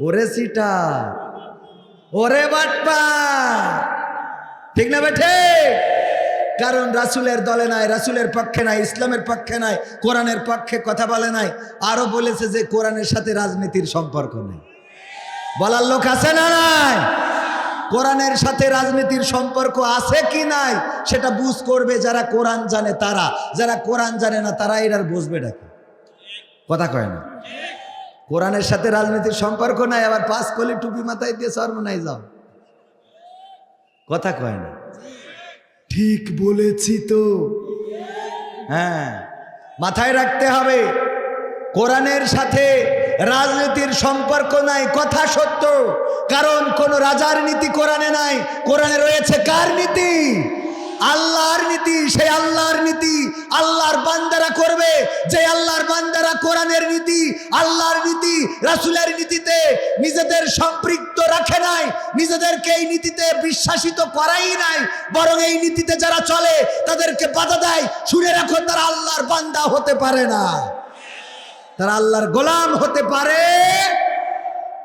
ওরে সিটা, ওরে বাটপা ঠিক না বেঠে কারণ রাসুলের দলে নাই, রাসুলের পক্ষে নাই, ইসলামের পক্ষে নাই, কোরআনের পক্ষে কথা বলে নাই, আরও বলেছে যে কোরআনের সাথে রাজনীতির সম্পর্ক নেই। বলার লোক আছে না নাই? কোরআনের সাথে রাজনীতির সম্পর্ক আছে কি নাই? সেটা বুঝ করবে যারা কোরআন জানে তারা। যারা কোরআন জানে না তারা এটার বুঝবে ডাকে কথা কয় না। কোরআনের সাথে রাজনীতির সম্পর্ক নাই, আবার পাঁচ কলি টুপি মাথায় দিয়ে সর্বনাই যাও। কথা কয় না? ঠিক বলেছি তো। হ্যাঁ মাথায় রাখতে হবে, কোরআনের সাথে রাজনীতির সম্পর্ক নাই, কথা সত্য। কারণ কোন রাজার নীতি কোরআনে নাই, কোরআনে রয়েছে কার নীতি? আল্লাহর নীতি, সেই আল্লাহর নীতি আল্লাহর বান্দারা করবে। যে আল্লাহর বান্দারা কোরআনের নীতি, আল্লাহর নীতি রাসুলের নীতিতে নিজেদের সম্পৃক্ত রাখে নাই, নিজেদেরকে এই নীতিতে বিশ্বাসিত করাই নাই, বরং এই নীতিতে যারা চলে, তাদেরকে বাধা দেয়। শুনে রাখো, তারা আল্লাহর বান্দা হতে পারে না। তারা আল্লাহর গোলাম হতে পারে।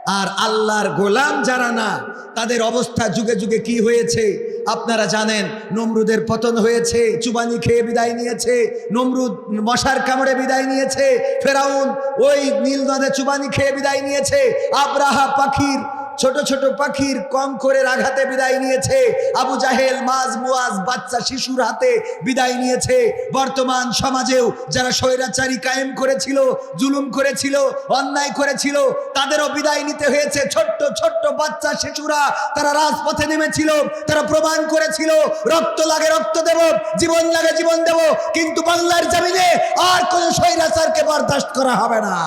আর আল্লাহর গোলাম যারা না, তাদের অবস্থা যুগে যুগে কি হয়েছে? আপনারা জানেন, নমরুদের পতন হয়েছে, চুবানি খেয়ে বিদায় নিয়েছে, নমরুদ মশার কামড়ে বিদায় নিয়েছে, ফেরাউন ওই নীল নদে চুবানি খেয়ে বিদায় নিয়েছে, আব্রাহা পাখির ছোট ছোট পাখির কম করে আঘাতে বিদায় নিয়েছে। আবু জাহেল, মাজ মুয়াজ, বাচ্চা, শিশুর হাতে বিদায় নিয়েছে। বর্তমান সমাজেও যারা স্বৈরাচারী কায়েম করেছিল, জুলুম করেছিল, অন্যায় করেছিল, তাদেরও বিদায় নিতে হয়েছে। ছোট্ট ছোট্ট বাচ্চা, শিশুরা তারা রাজপথে নেমেছিল, তারা প্রমাণ করেছিল, রক্ত লাগে, রক্ত দেব, জীবন লাগে, জীবন দেব, কিন্তু বাংলার জমিনে আর কোন স্বৈরাচারকে বরদাস্ত করা হবে না।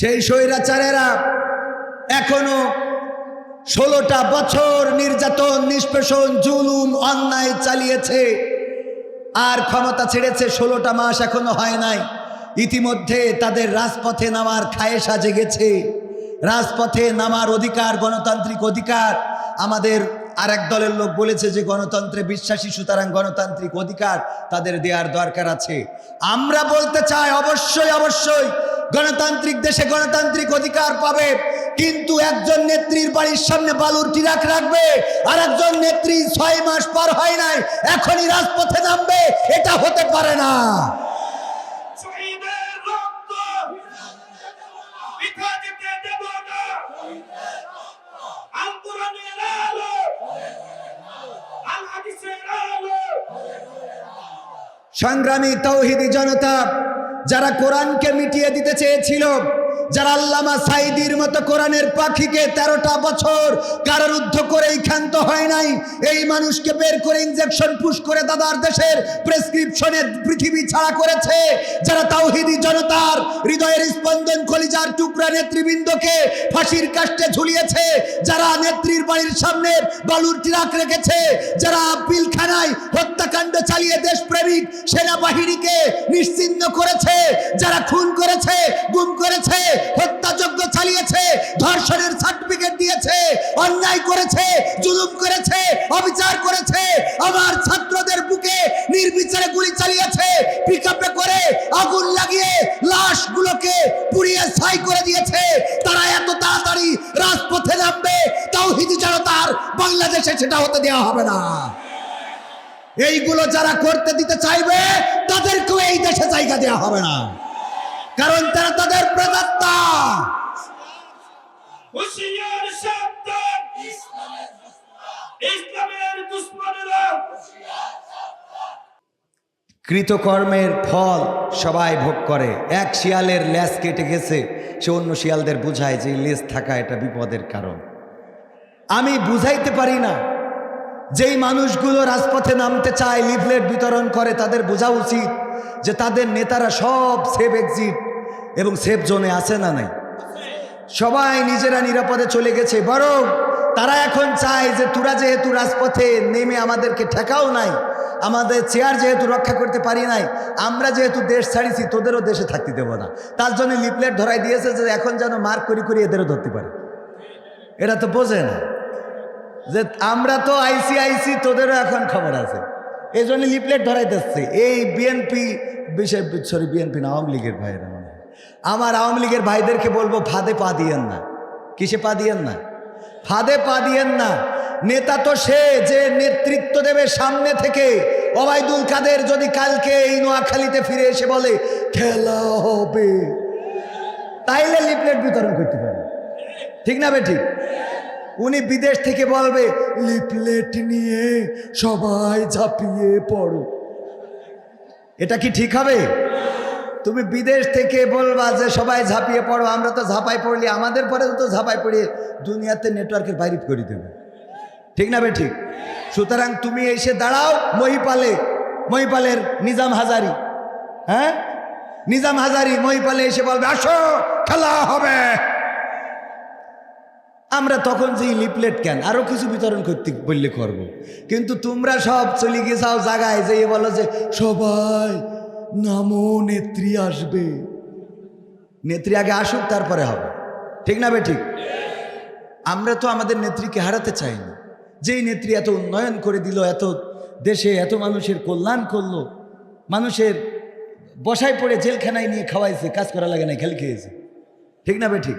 সেই স্বৈরাচারেরা এখনও ষোলোটা বছর নির্যাতন, নিষ্পেষণ, জুলুম, অন্যায় চালিয়েছে। আর ক্ষমতা ছেড়েছে ষোলোটা মাস এখনও হয় নাই। ইতিমধ্যে তাদের রাজপথে নামার খায়েশা জেগেছে। রাজপথে নামার অধিকার, গণতান্ত্রিক অধিকার। আমাদের আর এক দলের লোক বলেছে যে, গণতন্ত্রে বিশ্বাসী, সুতরাং গণতান্ত্রিক অধিকার তাদের দেওয়ার দরকার আছে। আমরা বলতে চাই, অবশ্যই অবশ্যই গণতান্ত্রিক দেশে গণতান্ত্রিক অধিকার পাবে কিন্তু একজন নেত্রীর বাড়ির সামনে বালুর টিরাক রাখবে আর একজন নেত্রী ছয় মাস পার হয় নাই এখনই রাজপথে নামবে এটা হতে পারে না। সংগ্রামী তৌহিদি জনতা যারা কোরআনকে মিটিয়ে দিতে চেয়েছিল যারা আল্লামা সাইদির মতো কোরআনের পাখিকে তেরোটা বছর কারারুদ্ধ করেই ক্ষান্ত হয় নাই, এই মানুষকে বের করে ইনজেকশন পুশ করে দাদার দেশের প্রেসক্রিপশনে পৃথিবী ছাড়া করেছে। যারা তাওহিদি জনতার হৃদয়ের স্পন্দন কলিজার টুকরা নেতৃবৃন্দকে ফাঁসির কাষ্টে ঝুলিয়েছে, যারা নেত্রীর বাড়ির সামনে বালুর ট্রাক রেখেছে, যারা পিলখানায় হত্যাকাণ্ড চালিয়ে দেশপ্রেমিক সেনাবাহিনীকে নিশ্চিহ্ন করেছে, যারা খুন করেছে, গুম করেছে হত্যাযজ্ঞ চালিয়েছে, ধর্ষণের সার্টিফিকেট দিয়েছে, অন্যায় করেছে, জুলুম করেছে, অবিচার করেছে, আমার ছাত্রদের বুকে নির্বিচারে গুলি চালিয়েছে পিকআপে করে আগুন লাগিয়ে লাশগুলোকে পুড়িয়ে ছাই করে দিয়েছে। তারা এত তাড়াতাড়ি রাজপথে নামবে তাও হিন্দু জনতার বাংলাদেশে সেটা হতে দেওয়া হবে না। এইগুলো যারা করতে দিতে চাইবে, তাদেরকেও এই দেশে জায়গা দেওয়া হবে না। কারণ তারা তাদের প্রেতাত্মা কৃতকর্মের ফল সবাই ভোগ করে। এক শিয়ালের লেজ কেটে গেছে সে অন্য শিয়ালদের বুঝায় যে লেজ থাকা এটা বিপদের কারণ। আমি বুঝাইতে পারি না যেই মানুষগুলো রাজপথে নামতে চায় লিফলেট বিতরণ করে তাদের বোঝা উচিত যে তাদের নেতারা সব সেফ এক্সিট এবং সেফ জোনে আছে না নাই? সবাই নিজেরা নিরাপদে চলে গেছে। বরং তারা এখন চায় যে তোরা যেহেতু রাজপথে নেমে আমাদেরকে ঠেকাও নাই, আমাদের চেয়ার যেহেতু রক্ষা করতে পারি নাই, আমরা যেহেতু দেশ ছাড়িছি, তোদেরও দেশে থাকতে দেবো না। তার জন্য লিপলেট ধরাই দিয়েছে যে এখন যেন মার্ক করি করি এদেরও ধরতে পারে। এটা তো বোঝে না যে আমরা তো আইসি আইসি, তোদেরও এখন খবর আছে। এই জন্য লিপলেট ধরাইতেছে এই বিএনপি বিষয় সরি বিএনপি না, আওয়ামী লীগের ভাইয়েরা আমার আওয়ামী লীগের ভাইদেরকে বলব, ফাঁদে পা দিয়েন না। কিসে পা দিয়েন না? ফাঁদে পা দিয়েন না। নেতা তো সে যে নেতৃত্ব দেবে সামনে থেকে। ওবায়দুল কাদের যদি কালকে এই নোয়াখালীতে ফিরে এসে বলে, খেলা হবে। তাইলে লিপলেট বিতরণ করতে পারে। ঠিক না বে ঠিক? উনি বিদেশ থেকে বলবে লিপলেট নিয়ে সবাই ঝাঁপিয়ে পড়ো। এটা কি ঠিক হবে? তুমি বিদেশ থেকে বলবা যে সবাই ঝাঁপিয়ে পড়ো, আমরা তো ঝাঁপাই পড়লি, আমাদের পরে তো ঝাঁপাই পড়ে দুনিয়াতে নেটওয়ার্কের বাইরে করে দেবে। ঠিক না বে ঠিক সুতরাং তুমি এসে দাঁড়াও মহিপালে, মহিপালের নিজাম হাজারি। হ্যাঁ? নিজাম হাজারি মহিপালে এসে বলবে, আসো, খেলা হবে। আমরা তখন যে লিপলেট কেন আরও কিছু বিতরণ করতে বললে করব। কিন্তু তোমরা সব চলে গেছাও জায়গায় যে বলো যে, সবাই নামো, নেত্রী আসবে। নেত্রী আগে আসুক, তারপরে হবে। ঠিক না বে ঠিক? আমরা তো আমাদের নেত্রীকে হারাতে চাই না যেই নেত্রী এত উন্নয়ন করে দিল, এত দেশে এত মানুষের কল্যাণ করল, মানুষের বসায় পড়ে জেলখানায় নিয়ে খাওয়াইছে, কাজ করা লাগে না, খেল খেয়েছে। ঠিক না বে ঠিক?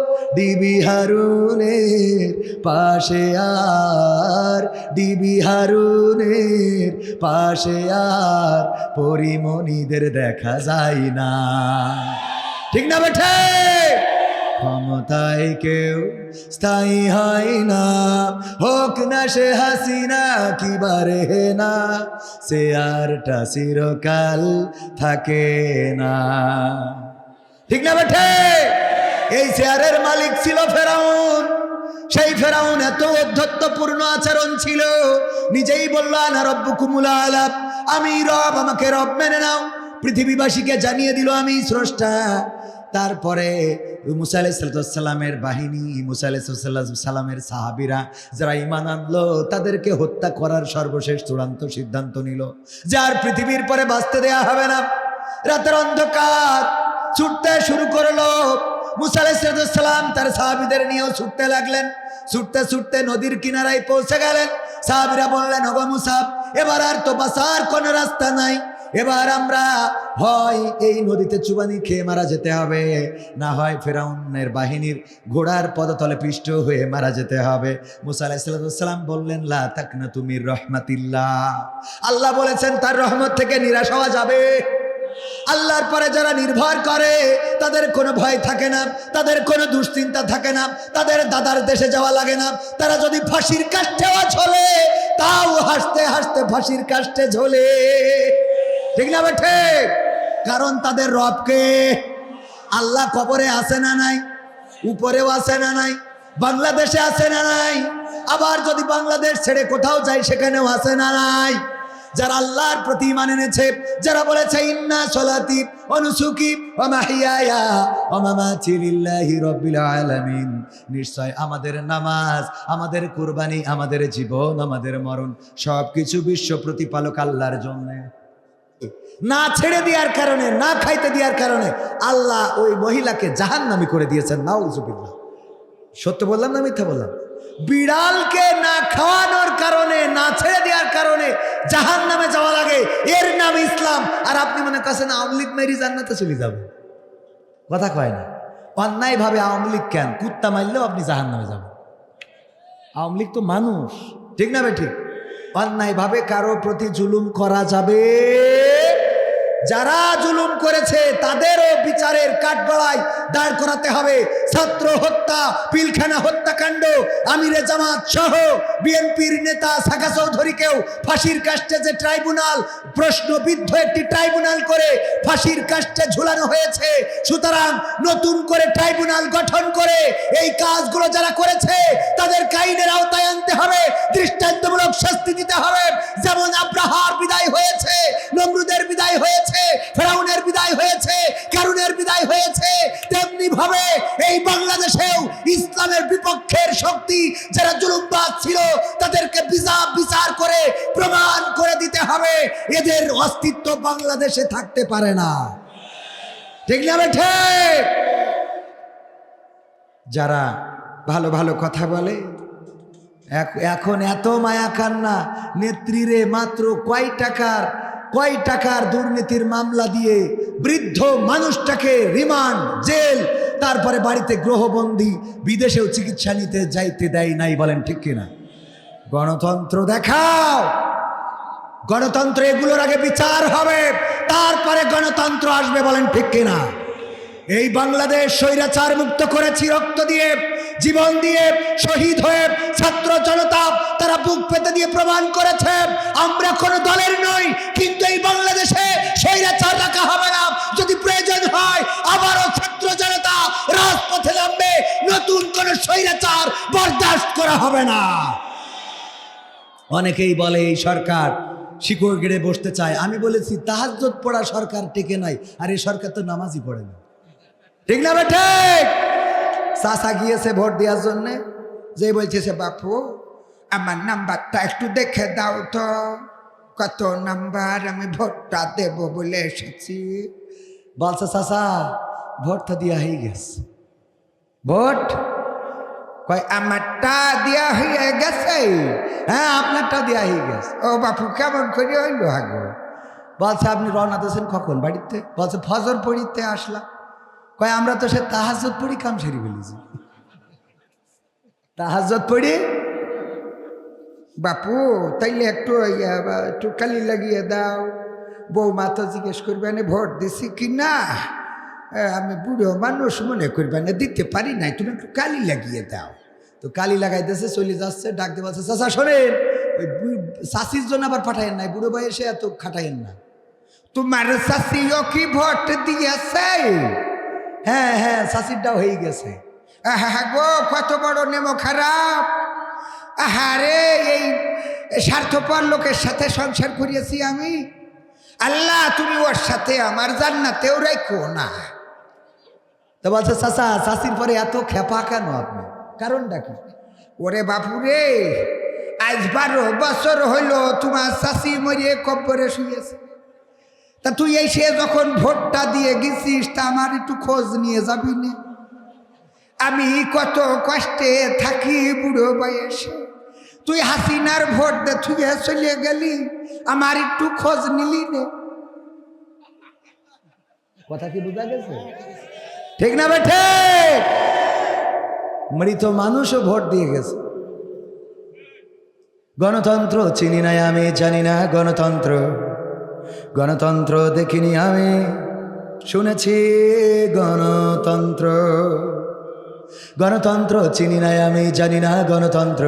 ডিবি হারুনের পাশে আর, দিবি হারুনের পাশে আর, পরিমণিদের দেখা যায় না। ঠিক না বেঠে? ক্ষমতায় কেউ স্থায়ী হয় না। হোক না সে হাসিনা কিবারে না, সে আরটা চিরকাল থাকে না। ঠিক না বেঠে? এই চেয়ারের মালিক ছিল ফেরাউন। সেই ফেরাউন এত অধ্যত্বপূর্ণ আচরণ ছিল। নিজেই বলল না রব্ব কুমুলা আলাপ আমি রব, আমাকে রব মেনে নাও। পৃথিবীবাসীকে জানিয়ে দিল, আমি স্রষ্টা। তারপরে মুসা আলাইসালামের বাহিনী, মুসা আলাইসালামের সাহাবিরা যারা ইমান আনলো, তাদেরকে হত্যা করার সর্বশেষ চূড়ান্ত সিদ্ধান্ত নিল। যে আর পৃথিবীর পরে বাঁচতে দেয়া হবে না। রাতের অন্ধকার ছুটতে শুরু করল। মুসা আলাইসালাম তার সাহাবিদের নিয়েও ছুটতে লাগলেন। ছুটতে ছুটতে নদীর কিনারায় পৌঁছে গেলেন। সাহাবিরা বললেন, ওগো মুসাব এবার আর তো বাঁচার কোনো রাস্তা নাই। এবার আমরা হয় এই নদীতে চুবানি খেয়ে মারা যেতে হবে। না হয় ফেরাউনের বাহিনীর ঘোড়ার পদতলে পিষ্ট হয়ে মারা যেতে হবে। মুসা আলাহিসাল্লাম বললেন, লা তাকনা তুমি রহমাতিল্লাহ। আল্লাহ বলেছেন, তার রহমত থেকে নিরাশ হওয়া যাবে। আল্লাহর পরে যারা নির্ভর করে, তাদের কোনো ভয় থাকে না, তাদের কোনো দুশ্চিন্তা থাকে না, তাদের দাদার দেশে যাওয়া লাগে না। তারা যদি ফাঁসির কাষ্ঠেও ঝোলে তাও হাসতে হাসতে ফাঁসির কাষ্ঠে ঝোলে। ঠিক না বেঠে? কারণ তাদের রবকে আল্লাহ কবরে আসে না নাই? উপরেও আসে না নাই? বাংলাদেশে আসে না নাই? আবার যদি বাংলাদেশ ছেড়ে কোথাও যায়, সেখানেও আসে না নাই? যারা আল্লাহর প্রতি ইমান এনেছে, যারা বলেছে, ইন্না সলাতি অনুসুকি নিশ্চয় আমাদের নামাজ, আমাদের কুরবানি, আমাদের জীবন, আমাদের মরণ, সবকিছু বিশ্ব প্রতিপালক আল্লাহর জন্য। না ছেড়ে দেওয়ার কারণে, না খাইতে দেওয়ার কারণে আল্লাহ ওই মহিলাকে জাহান্নামি করে দিয়েছেন, নাউজুবিল্লাহ। সত্য বললাম না মিথ্যা বললাম? বিড়ালকে না খাওয়ানোর কারণে, না ছেড়ে দেওয়ার কারণে জাহান নামে যাওয়া লাগে। এর নাম ইসলাম। আর আপনি মনে করছেন আওয়ামী লীগ মেরি জান্নাতে চলে যাবে? কথা কয় না। অন্যায়ভাবে আওয়ামী লীগ কেন? কুত্তা মারলেও আপনি জাহান নামে যাবেন। আওয়ামী লীগ তো মানুষ। ঠিক না বে ঠিক? অন্যায়ভাবে কারও প্রতি জুলুম করা যাবে যারা জুলুম করেছে, তাদেরও বিচারের কাঠগড়ায় দাঁড় করাতে হবে। ছাত্র হত্যা, পিলখানা হত্যাকাণ্ড, আমিরে জামাত সহ বিএনপির নেতা শাখা চৌধুরীকেও ফাঁসির কাস্টে যে ট্রাইব্যুনাল প্রশ্নবিদ্ধ একটি ট্রাইব্যুনাল করে ফাঁসির কাস্টে ঝুলানো হয়েছে। সুতরাং নতুন করে ট্রাইব্যুনাল গঠন করে এই কাজগুলো যারা করেছে, তাদের কাইনের আওতায় আনতে হবে, দৃষ্টান্তমূলক শাস্তি দিতে হবে। যেমন আব্রাহার বিদায় হয়েছে, নমরুদের বিদায় হয়েছে, ফেরাউনের বিদায় হয়েছে, কারুনের বিদায় হয়েছে তেমনি ভাবে এই বাংলাদেশেও ইসলামের বিপক্ষের শক্তি যারা জুলুমবাদ ছিল, তাদেরকে বিচার বিচার করে প্রমাণ করে দিতে হবে। এদের অস্তিত্ব বাংলাদেশে থাকতে পারে না। ঠিক না বেঠে যারা ভালো ভালো কথা বলে এখন এত মায়া কান্না, নেত্রীরে মাত্র কয় টাকার কয় টাকার দুর্নীতির মামলা দিয়ে বৃদ্ধ মানুষটাকে রিমান্ড, জেল, তারপরে বাড়িতে গ্রহবন্দী, বিদেশেও চিকিৎসা নিতে যাইতে দেয় নাই বলেন ঠিক কিনা? গণতন্ত্র দেখাও! গণতন্ত্র এগুলোর আগে বিচার হবে, তারপরে গণতন্ত্র আসবে বলেন ঠিক কিনা? এই বাংলাদেশ স্বৈরাচার মুক্ত করেছি রক্ত দিয়ে, জীবন দিয়ে, শহীদ হয়ে ছাত্র জনতা তারা বুক পেতে দিয়ে প্রমাণ করেছে, আমরা কোনো দলের নই, কিন্তু এই বাংলাদেশে স্বৈরাচার রাখা হবে না। যদি প্রয়োজন হয়, আবারও ছাত্র জনতা রাজপথে নামবে, নতুন কোন স্বৈরাচার বরদাস্ত করা হবে না। অনেকেই বলে, এই সরকার শিকড় গেড়ে বসতে চায়। আমি বলেছি তাহাজ্জত পড়া সরকার টিকে নাই। আর এই সরকার তো নামাজই পড়ে না। ঠিক না ঠিক? চাষা গিয়েছে ভোট দেওয়ার জন্য। যে বলছে সে, বাপু, আমার নাম্বারটা একটু দেখে দাও তো। কত নাম্বার আমি ভোটটা দেব বলে এসেছি। বলছে চাষা ভোটটা দেওয়া হয়ে গেছে। ভোট? কয়, আমারটা দেওয়া হয়ে গেছে। হ্যাঁ আপনারটা দেওয়া হয়ে গেছে। ও বাপু, কেমন করে হইল আগো বলছে, আপনি রওনা দিয়েছেন কখন বাড়িতে? বলছে, ফজর পড়িতে আসলাম। কয়, আমরা তো সে তাহাজত পড়ি কাম সেরি ফেলেছি তাহাজত পড়ি? বাপু, তাইলে একটু একটু কালি লাগিয়ে দাও। বৌমা তো জিজ্ঞেস করবেন ভোট দিছি কি না? আমি বুড়ো মানুষ, মনে করবেন দিতে পারি নাই, তুমি একটু কালি লাগিয়ে দাও। তো কালি লাগাইতেছে, চলে যাচ্ছে, ডাক দিয়ে বলছে, চাচা, শোনেন, ওই শাশির জন্য আবার পাঠাইন নাই, বুড়ো বয়সে এত খাটাইন না। তোমার শাশিও কি ভোট দিয়েছে? হ্যাঁ হ্যাঁ শাশিরটাও হয়ে গেছে। আহা গো, কত বড় নেমো খারাপ। আহারে এই স্বার্থপর লোকের সাথে সংসার করিয়েছি আমি। আল্লাহ, তুমি ওর সাথে আমার জান্নাতেও রাখো না। তো বলছে, চাচা, চাষির পরে এত খেপা কেন আপনি? কারণটা কি? ওরে বাপুরে আজ বারো বছর হইল তোমার চাষি মরিয়ে কব্বরে শুয়েছে। তা তুই এই সে যখন ভোটটা দিয়ে গেছিস তা আমার একটু খোঁজ নিয়ে যাবি না। আমি কত কষ্টে থাকি বুড়ো বয়সে। তুই হাসিনার ভোট দে তুই চলে গেলি আমার একটু খোঁজ নিলি রে কথা কি বোঝা গেছে? ঠিক না বেঠে মৃত মানুষও ভোট দিয়ে গেছে। গণতন্ত্র চিনি নাই আমি, জানি না গণতন্ত্র। গণতন্ত্র দেখিনি আমি, শুনেছি গণতন্ত্র। গণতন্ত্র চিনি নাই আমি, জানি না গণতন্ত্র।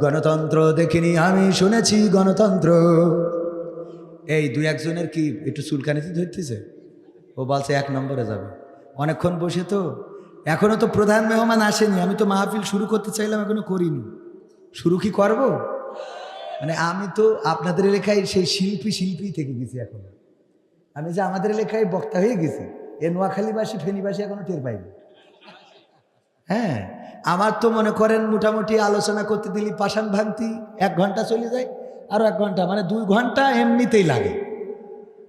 গণতন্ত্র দেখিনি আমি, শুনেছি গণতন্ত্র। এই দুই একজনের কি একটু চুলকানিতে ধরতেছে? ও বলছে এক নম্বরে যাবে। অনেকক্ষণ বসে তো এখনও তো প্রধান মেহমান আসেনি, আমি তো মাহফিল শুরু করতে চাইলাম, এখনও করিনি। শুরু কি করব? মানে আমি তো আপনাদের এলাকায় সেই শিল্পী শিল্পী থেকে গেছি এখন। আমি যে আমাদের এলাকায় বক্তা হয়ে গেছি, এ নোয়াখালীবাসী, ফেনীবাসী এখনও টের পাইনি। হ্যাঁ আমার তো মনে করেন মোটামুটি আলোচনা করতে দিলি পাষাণ ভাঙতি এক ঘণ্টা চলে যায় আরও এক ঘণ্টা মানে দুই ঘণ্টা এমনিতেই লাগে।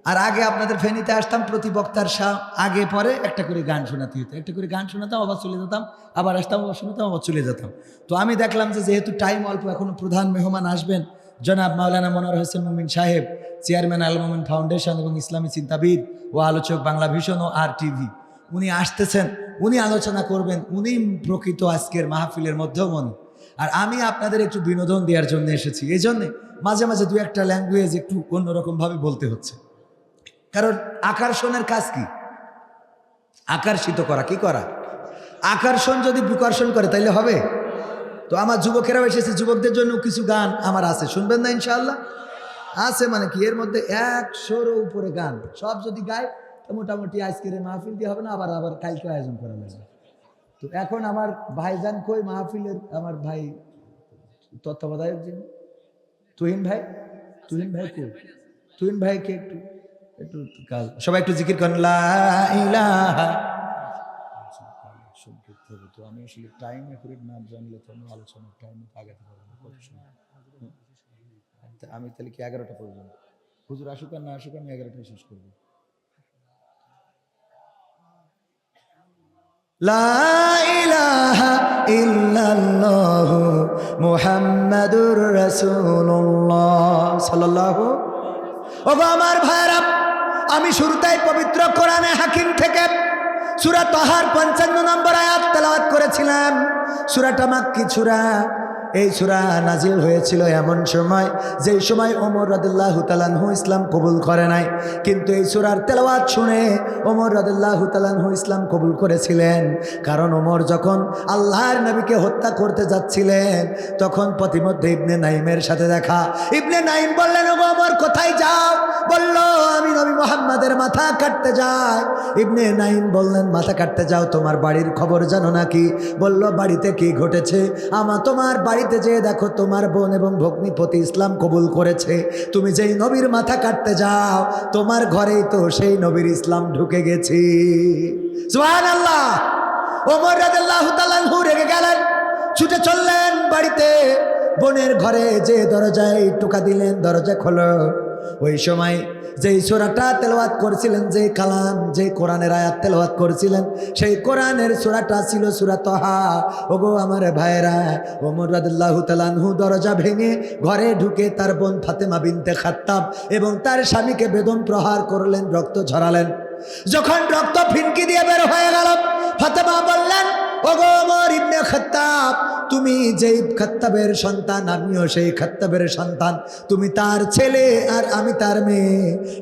আর আগে আপনাদের ফেনীতে আসতাম, প্রতি বক্তার সা- আগে, পরে একটা করে গান শোনাতে হতো একটা করে গান শোনাতাম, আবার চলে যেতাম, আবার আসতাম, আবার শোনাতাম, আবার চলে যেতাম। তো আমি দেখলাম যে যেহেতু টাইম অল্প, এখনও প্রধান মেহমান আসবেন, জনাব মাওলানা মনোয়ার হোসেন মুমিন সাহেব চেয়ারম্যান আল মোমিন ফাউন্ডেশন এবং ইসলামী চিন্তাবিদ ও আলোচক বাংলা ভীষণ ও আর টিভি উনি আসতেছেন, উনি আলোচনা করবেন, উনি প্রকৃত আজকের মাহফিলের মধ্যেও মনে আর আমি আপনাদের একটু বিনোদন দেওয়ার জন্য এসেছি। এই জন্যে মাঝে মাঝে দু একটা ল্যাঙ্গুয়েজ একটু অন্যরকমভাবে বলতে হচ্ছে। কারণ আকর্ষণের কাজ কি? আকর্ষিত করা, কি করা? আকর্ষণ যদি বিকর্ষণ করে, তাইলে হবে? তো আমার যুবকেরাও এসেছে, যুবকদের জন্য কিছু গান আমার আছে, শুনবেন না ইনশাল্লাহ আছে মানে কি, এর মধ্যে একশোরও উপরে গান, সব যদি গায়, তো মোটামুটি আজকের মাহফিল দিয়ে হবে না, আবার আবার কালকে আয়োজন করা লাগবে। তো এখন আমার ভাইজান কই মাহফিলের? আমার ভাই তত্ত্বাবধায়ক যিনি। তুহিন ভাই? তুহিন ভাই কই? তুহিন ভাইকে একটু একটু সবাই একটু জিকির করেন আমি আসলে টাইম না জানলে তো আমি আলোচনার টাইমে আগাতে পারব আমি তাহলে কি এগারোটা পর্যন্ত হুজুর আসুক আর না আসুক আমি এগারোটায় শেষ করব মুহাম্মাদুর রাসূলুল্লাহ সাল্লাল্লাহু ওগো আমার ভাইরা আমি শুরুতেই পবিত্র কোরআনে হাকিম থেকে সুরা তহার পঞ্চান্ন নম্বর আয়াত তেলাওয়াত করেছিলাম। সুরাটা মাক্কি সূরা এই সূরা নাজিল হয়েছিল এমন সময়, যেই সময় ওমর রাদিল্লাহু তাআলাহু ইসলাম কবুল করে নাই। কিন্তু এই সূরার তেলাওয়াত শুনে ওমর রাদিল্লাহু তাআলাহু ইসলাম কবুল করেছিলেন। কারণ ওমর যখন আল্লাহর নবীকে হত্যা করতে যাচ্ছিলেন, তখন প্রতিমধ্যে ইবনে নাইমের সাথে দেখা। ইবনে নাইম বললেন, ওগো ওমর, কোথায় যাও? বলল, আমি নবী মোহাম্মদের মাথা কাটতে যাই। ইবনে নাইম বললেন, মাথা কাটতে যাও, তোমার বাড়ির খবর জানো নাকি? বলল, বাড়িতে কি ঘটেছে? আমা তোমার বাড়িতে যেয়ে দেখো তোমার বোন এবং ভগ্নিপতি ইসলাম কবুল করেছে। তুমি যেই নবীর মাথা কাটতে যাও, তোমার ঘরেই তো সেই নবীর ইসলাম ঢুকে গেছি। গেলেন, ছুটে চললেন বাড়িতে। বোনের ঘরে যে দরজায় টোকা দিলেন, দরজা খোলো। ওই সময় যেই সোরাটা তেলাওয়াত করেছিলেন যে কালাম যে কোরআনের আয়াত তেলাওয়াত করেছিলেন, সেই কোরআনের সোরাটা ছিল সুরা তহা। ওগো আমার ভাইরা ওমর রাদিল্লাহু তালানহু দরজা ভেঙে ঘরে ঢুকে তার বোন ফাতেমা বিনতে খাত্তাব এবং তার স্বামীকে বেদম প্রহার করলেন, রক্ত ঝরালেন। যখন রক্ত ফিনকি দিয়ে বের হয়ে গেল, ফাতেমা বললেন ওগো ওমর ইবনে খাত্তাব, তুমি যেই খাত্তাবের সন্তান, আমিও সেই খাত্তাবের সন্তান। তুমি তার ছেলে আর আমি তার মেয়ে।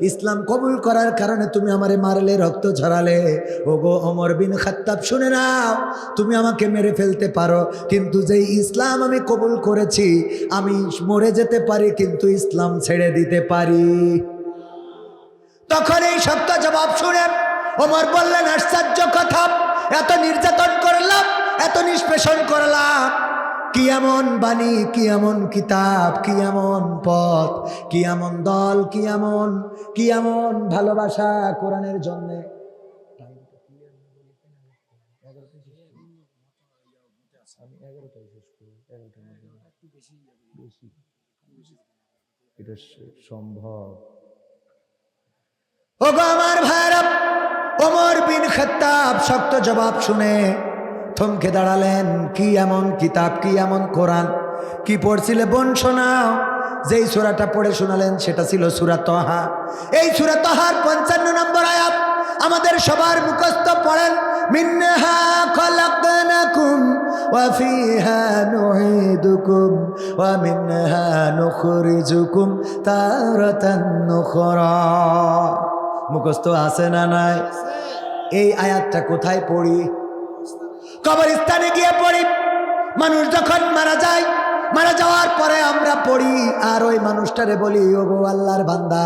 ইসলাম কবুল করার কারণে তুমি আমারে মারলে, রক্ত ঝরালে। ওগো ওমর বিন খাত্তাব, শুনে নাও, তুমি আমাকে মেরে ফেলতে পারো, কিন্তু যেই ইসলাম আমি কবুল করেছি, আমি মরে যেতে পারি, কিন্তু ইসলাম ছেড়ে দিতে পারি। তখন এই সত্য জবাব শুনে ওমর বললেন, আশ্চর্য কথা। এত নির্যাতন করলাম, এত নিষ্পেষণ করলাম। কি এমন বাণী, কি এমন কিতাব, কি এমন পথ, কি এমন দল, কি এমন কি এমন ভালোবাসা কোরআনের জন্যে? এটা সম্ভব। ওগো আমার ভাইরা ওমর বিন খত্তাব শক্ত জবাব শুনে থমকে দাঁড়ালেন, কি এমন কিতাব, কি এমন কোরআন, কি পড়ছিলে বোন শোনাও যেই সুরাটা পড়ে শোনালেন সেটা ছিল সুরা তহা। এই সুরা তহার পঞ্চান্ন নম্বর আয়াত, আমাদের সবার মুখস্থ পড়েন, মিন্নাহা খলাকনাকুম নুখরা। মুখস্থ আছে না নাই? এই আয়াতটা কোথায় পড়ি? কবরস্থানে গিয়ে পড়ি। মানুষ যখন মারা যায়, মারা যাওয়ার পরে আমরা পড়ি, আর ওই মানুষটারে বলি ও গো আল্লাহর বান্দা,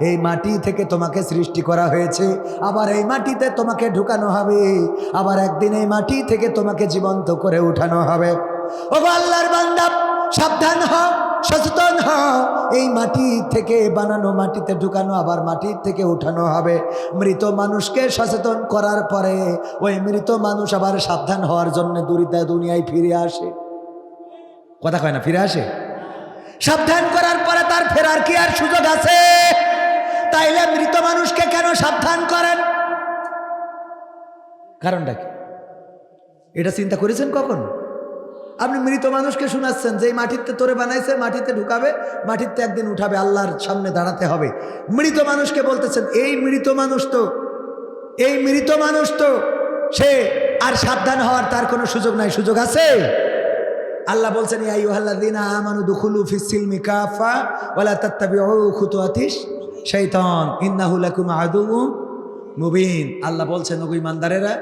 এই মাটি থেকে তোমাকে সৃষ্টি করা হয়েছে। আবার এই মাটিতে তোমাকে ঢুকানো হবে। আবার একদিন এই মাটি থেকে তোমাকে জীবন্ত করে উঠানো হবে। ও গো আল্লাহর বান্দা, সাবধান হও। সচেতন হও। এই মাটি থেকে বানানো মাটিতে ঢুকানো, আবার মাটির থেকে উঠানো হবে। মৃত মানুষকে সচেতন করার পরে ওই মৃত মানুষ আবার সাবধান হওয়ার জন্য দূরিতা দুনিয়ায় ফিরে আসে। কথা কয় না, ফিরে আসে? সাবধান করার পরে তার ফেরার কি আর সুযোগ আছে? তাইলে মৃত মানুষকে কেন সাবধান করেন? কারণটা কি? এটা চিন্তা করেছেন কখন? আপনি মৃত মানুষকে শোনাচ্ছেন যে মাটিতে তোরে বানাইছে, মাটিতে ঢুকাবে, মাটিতে একদিন উঠাবে, আল্লাহর সামনে দাঁড়াতে হবে। মৃত মানুষকে বলতেছেন, এই মৃত মানুষ তো, এই মৃত মানুষ তো, সে আর সাবধান হওয়ার তার কোনো সুযোগ নাই। সুযোগ আছে? আল্লাহ বলছেন, ইয়া আইয়ুহাল্লাযীনা আমানু দুখুলু ফিস সিলমি কাফা ওয়ালা তাত্তাবিউ খুতুওয়াতিস শাইতান, ইন্নাহু লাকুম আদুউম মুবিন। আল্লাহ বলছেন, ওগো ইমানদারেরা,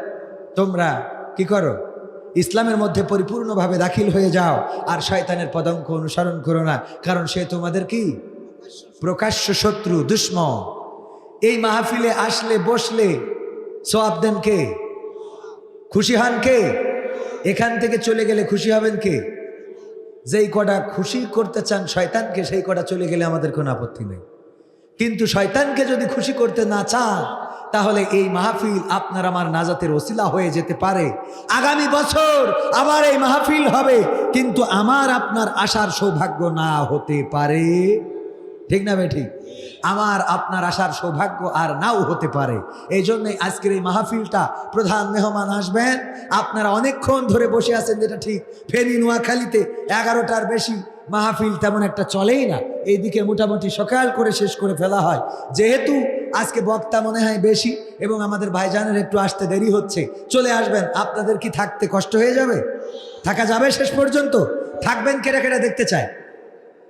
তোমরা কি করো? ইসলামের মধ্যে পরিপূর্ণভাবে দাখিল হয়ে যাও আর শয়তানের পদঙ্ক অনুসরণ করো না। কারণ সে তোমাদের কি? প্রকাশ্য শত্রু, দুশ্মন। এই মাহফিলে আসলে, বসলে সোয়াব দেন কে? খুশি হন কে? এখান থেকে চলে গেলে খুশি হবেন কে? যেই কটা খুশি করতে চান শয়তানকে, সেই কটা চলে গেলে আমাদের কোনো আপত্তি নেই। কিন্তু শয়তানকে যদি খুশি করতে না চান তাহলে এই মাহফিল আপনার আমার নাজাতের ওসিলা হয়ে যেতে পারে। আগামী বছর আবার এই মাহফিল হবে, কিন্তু আমার আপনার আসার সৌভাগ্য না হতে পারে। ঠিক না ঠিক আমার আপনার আসার সৌভাগ্য আর নাও হতে পারে। এই জন্যই আজকের এই মাহফিলটা প্রধান মেহমান আসবেন। আপনারা অনেকক্ষণ ধরে বসে আছেন, যেটা ঠিক ফেনী নোয়াখালীতে এগারোটার বেশি মাহফিল তেমন একটা চলেই না। এইদিকে মোটামুটি সকাল করে শেষ করে ফেলা হয়। যেহেতু আজকে বক্তা মনে হয় বেশি এবং আমাদের ভাইজানের একটু আসতে দেরি হচ্ছে। চলে আসবেন, আপনাদের কি থাকতে কষ্ট হয়ে যাবে? থাকা যাবে শেষ পর্যন্ত? থাকবেন কেটে কেটে দেখতে চায়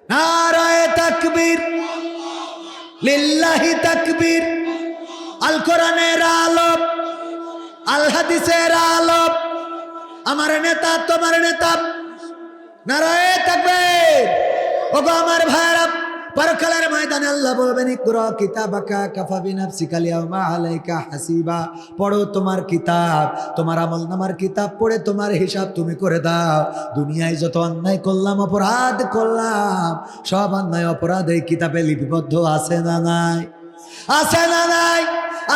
নারায় তাকবীর, লিল্লাহি তাকবীর আল কোরআনের আলোপ আল হাদিসের আলোপ আমার নেতা, তোমার নেতা। নারায় তাকবীর। ওগো আমার ভাইরা পরকালের ময়দানে আল্লাহ বলবেন, ইকরা কিতাবাকা কাফা বিনাফসিকা লিয়াউমা আলাইকা হাসিবা। পড়ো তোমার কিতাব, তোমার আমল নামার কিতাব পড়ে তোমার হিসাব তুমি করে দাও। দুনিয়ায় যত অন্যায় করলাম, অপরাধ করলাম, সব অন্যায় অপরাধ এই কিতাবে লিপিবদ্ধ আছে না নাই? আছে না নাই?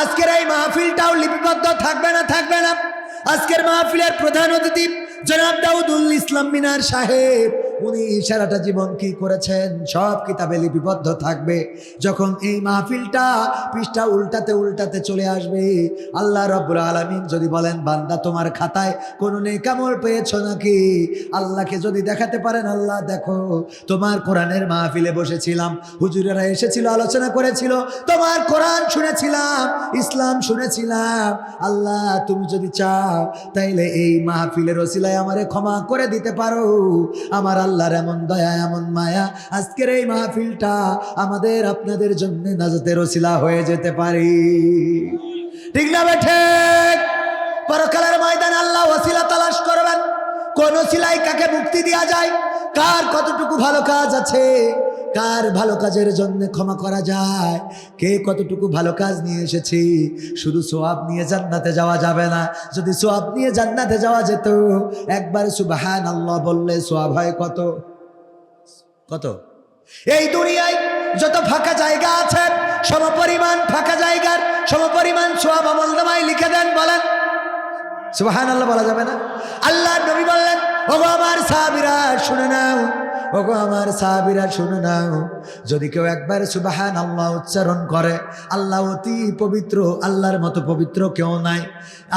আজকের এই মাহফিলটাও লিপিবদ্ধ থাকবে না থাকবে না? আজকের মাহফিলের প্রধান অতিথি জনাব দাউদুল ইসলাম মিনার সাহেব উনি সারাটা জীবন কি করেছেন? সব কিতাবে লিপিবদ্ধ থাকবে। যখন এই মাহফিলটা, পৃষ্ঠা উল্টাতে উল্টাতে চলে আসবে, আল্লাহ রব্বুল আলমিন যদি বলেন, বান্দা, তোমার খাতায় কোনো নেকামল পেয়েছ নাকি? আল্লাহকে যদি দেখাতে পারেন, আল্লাহ, দেখো, তোমার কোরআনের মাহফিলে বসেছিলাম। হুজুরেরা এসেছিল, আলোচনা করেছিল। তোমার কোরআন শুনেছিলাম, ইসলাম শুনেছিলাম। আল্লাহ, তুমি যদি চাও, তাইলে এই মাহফিলের ওসিলায় আমারে ক্ষমা করে দিতে পারো। আমার আল্লাহর এমন দয়া, এমন মায়া, আজকের এই মাহফিলটা আমাদের আপনাদের জন্য নাজাতের ওসিলা হয়ে যেতে পারি। ঠিক না বেঠে পরকালের ময়দান আল্লাহ ওসিলা তালাশ করবেন। কোন সিলাই কাকে মুক্তি দেওয়া যায়? কার কতটুকু ভালো কাজ আছে? কার ভালো কাজের জন্য ক্ষমা করা যায়? কে কতটুকু ভালো কাজ নিয়ে এসেছি? শুধু সোয়াব নিয়ে জান্নাতে যাওয়া যাবে না। যদি সোয়াব নিয়ে জান্নাতে যাওয়া যেত, একবার সুবাহান আল্লাহ বললে সোয়াব হয় কত? কত? এই দুনিয়ায় যত ফাঁকা জায়গা আছে, সমপরিমাণ ফাঁকা জায়গার সমপরিমাণ সোয়াব আমল নামায় লিখে দেন, বলেন। সুবাহান আল্লাহ বলা যাবে না? আল্লাহ নবী বললেন ও আমার সাহাবিরা, শুনে নাও। ওগো আমার সাহাবিরা, শুনে নাও। যদি কেউ একবার সুবাহান আল্লাহ উচ্চারণ করে, আল্লাহ অতি পবিত্র, আল্লাহর মতো পবিত্র কেউ নাই।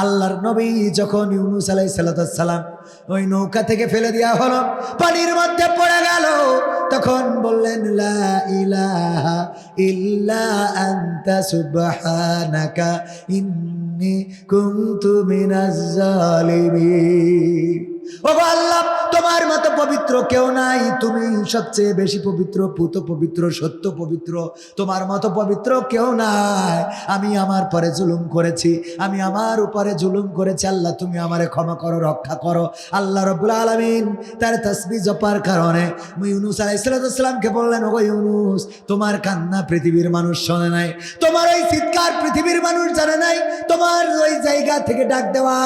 আল্লাহর নবী যখন ইউনুস আলাই সালাম ওই নৌকা থেকে ফেলে দেওয়া হলো। পানির মধ্যে পড়ে গেল। তখন বললেন, লা ইলাহা ইল্লা আনতা সুবহানাকা, ইন্নী কুনতু মিনাজ জালিমিন। ওগো আল্লাহ, তোমার মতো পবিত্র কেউ নাই। তুমি সবচেয়ে বেশি পবিত্র, পুত পবিত্র, সত্য পবিত্র। তোমার মতো পবিত্র কেউ নাই। আমি আমার পরে জুলুম করেছি। আমি আমার উপরে জুলুম করেছি। আল্লাহ, তুমি আমারে ক্ষমা করো, রক্ষা করো। আল্লাহ রবুল আলমিন তার তসবি জপার কারণে ইউনুস আলাইসালামকে বললেন, ওগো ইউনুস, তোমার কান্না পৃথিবীর মানুষ শোনে নাই, তোমার ওই চিৎকার পৃথিবীর মানুষ জানে নাই, তোমার ওই জায়গা থেকে ডাক দেওয়া,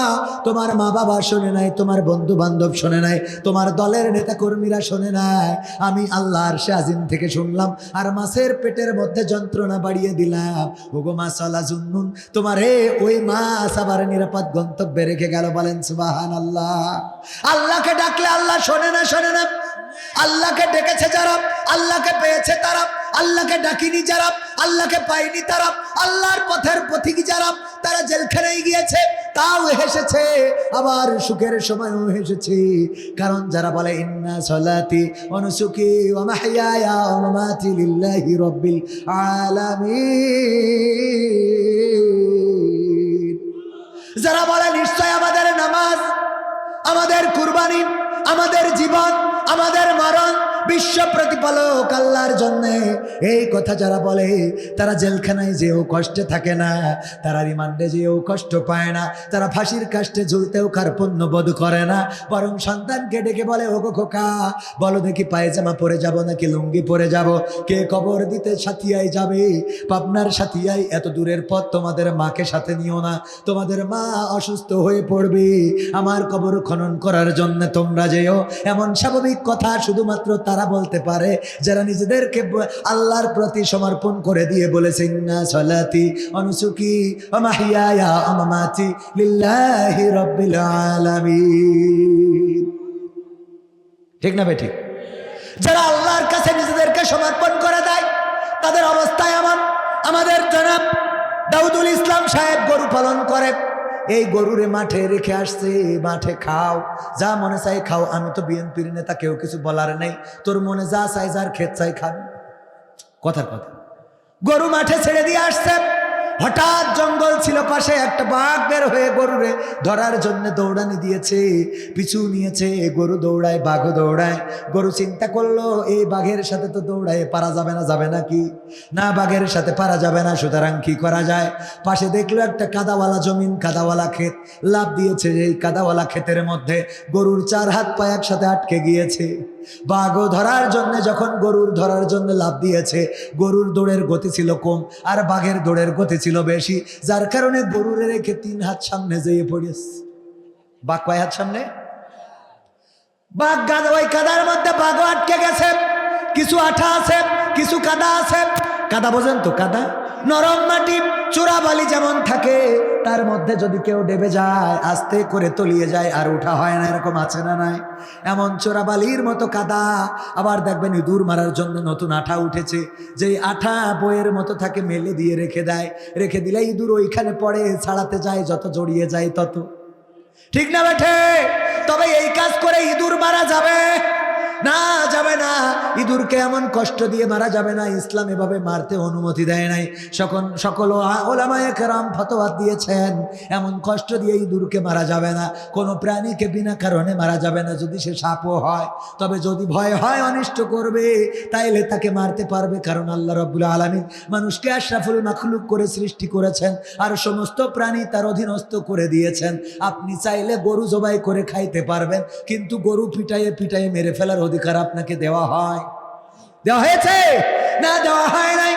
তোমার মা বাবা শোনে নাই, তোমার বন্ধু বান্ধব শোনে নাই, তোমার দলের নেতা কর্মীরা শোনে নাই। আমি আল্লাহর শাহিন থেকে শুনলাম, আর মাছের পেটের মধ্যে যন্ত্রণা বাড়িয়ে দিলাম। ওগো মা সালা জুন্নুন, তোমার হে ওই মাছ আবার নিরাপদ গন্তব্যে রেখে গেল, বলেন সুবাহান আল্লাহ আল্লাহকে ডাকলে আল্লাহ শোনে না শোনে না। আল্লাহকে ডেকেছে যারা, আল্লাহকে পেয়েছে তারা। আল্লাহকে ডাকিনি যারা, আল্লাহকে পাইনি তারা। আল্লাহর পথের পথিক যারা, তারা জেলখানায় গিয়েছে, তাও হেসেছে। আবার সুখের সময়ও হেসেছে। কারণ যারা বলে, ইন্না সলাতি অনুসুকি লিল্লাহি রাব্বিল যারা বলে, নিশ্চয় আমাদের নামাজ আমাদের কুরবানি আমাদের জীবন আমাদের মরণ বিশ্ব প্রতিপালক আল্লাহর জন্য। এই কথা যারা বলে, তারা জেলখানায় যেও কষ্টে থাকে না, তারা রিমান্ডে যেও কষ্ট পায় না, তারা ফাঁসির কাষ্টে ঝুলতেও কার্পণ্য বোধ করে না। বরং সন্তানকে ডেকে বলে, ওগো খোকা, বলো দেখি পায়জামা পরে যাব নাকি লুঙ্গি পরে যাব? কে কবর দিতে সাথিয়ায় যাবে? পাবনার সাথিয়াই এত দূরের পথ তোমাদের মাকে সাথে নিও না। তোমাদের মা অসুস্থ হয়ে পড়বে। আমার কবর খনন করার জন্য তোমরা যেও। এমন স্বাভাবিক কথা শুধুমাত্র তারা বলতে পারে, যারা নিজেদেরকে আল্লাহর প্রতি সমর্পণ করে দিয়ে বলেছে, ইন্না সলাতি অনুসুকি ঠিক না বেঠিক? যারা আল্লাহর কাছে নিজেদেরকে সমর্পণ করে দেয়, তাদের অবস্থায় এমন। আমাদের জনাব দাউদুল ইসলাম সাহেব গরু পালন করে। এই গরুরে মাঠে রেখে আসছে, মাঠে খাও। যা মনে চাই খাও। আমি তো বিএনপির নেতা, কেউ কিছু বলার নেই। তোর মনে যা চাই, যার ক্ষেত চাই খাবি। কথার কথা। গরু মাঠে ছেড়ে দিয়ে আসছে। হঠাৎ জঙ্গল ছিল পাশে, একটা বাঘ বের হয়ে গরুরে ধরার জন্য দৌড়ানি দিয়েছে। পিছু নিয়েছে, গরু দৌড়ায়, বাঘও দৌড়ায়। গরু চিন্তা করল, এই বাঘের সাথে তো দৌড়ায়, পারা যাবে না যাবে না কি না, বাঘের সাথে পারা যাবে না, সুতরাং কি করা যায়? পাশে দেখল একটা কাদাওয়ালা জমিন, কাদাওয়ালা ক্ষেত। লাভ দিয়েছে এই কাদাওয়ালা ক্ষেতের মধ্যে। গরুর চার হাত পা একসাথে আটকে গিয়েছে। বাঘও ধরার জন্য যখন গরুর ধরার জন্য লাভ দিয়েছে, গরুর দৌড়ের গতি ছিল কম আর বাঘের দৌড়ের গতি ছিল বেশি। যার কারণে গরুর রেখে তিন হাত সামনে যেয়ে পড়েছে। বাঘ কয় হাত সামনে? বাঘ গাদা ওই কাদার মধ্যে বাঘও আটকে গেছে। কিছু আঠা আছে, কিছু কাদা আছে। কাদা বোঝেন তো, কাদা? নরম মাটি, চূড়া বালি যেমন থাকে, তার মধ্যে যদি কেউ ডেবে যায়, আস্তে করে তলিয়ে যায়, আর উঠা হয় না, এরকম আছে না নাই? এমন চোরা বালির মতো কাদা। আবার দেখবেন ইঁদুর মারার জন্য নতুন আঠা উঠেছে। যেই আঠা বইয়ের মতো থাকে, মেলে দিয়ে রেখে দেয়। রেখে দিলে ইঁদুর ওইখানে পড়ে, ছাড়াতে যায়, যত জড়িয়ে যায় তত। ঠিক না বেঠে? তবে এই কাজ করে ইঁদুর মারা যাবে। না যাবে না। ইঁদুরকে এমন কষ্ট দিয়ে মারা যাবে না। ইসলাম এভাবে মারতে অনুমতি দেয় নাই। সকল সকল ওলামায়ে কেরাম ফতোয়া দিয়েছেন। এমন কষ্ট দিয়ে ইঁদুরকে মারা যাবে না। কোনো প্রাণীকে বিনা কারণে মারা যাবে না। যদি সে সাপও হয়, তবে যদি ভয় হয়, অনিষ্ট করবে, তাইলে তাকে মারতে পারবে কারণ আল্লাহ রব্বুল আলমিন মানুষকে আশরাফুল মাখলুক করে সৃষ্টি করেছেন। আর সমস্ত প্রাণী তার অধীনস্থ করে দিয়েছেন। আপনি চাইলে গরু জবাই করে খাইতে পারবেন, কিন্তু গরু পিটাইয়ে পিটাইয়ে মেরে ফেলার অধিকার আপনাকে দেওয়া হয়। দেওয়া হয়েছে? না দেওয়া হয় নাই।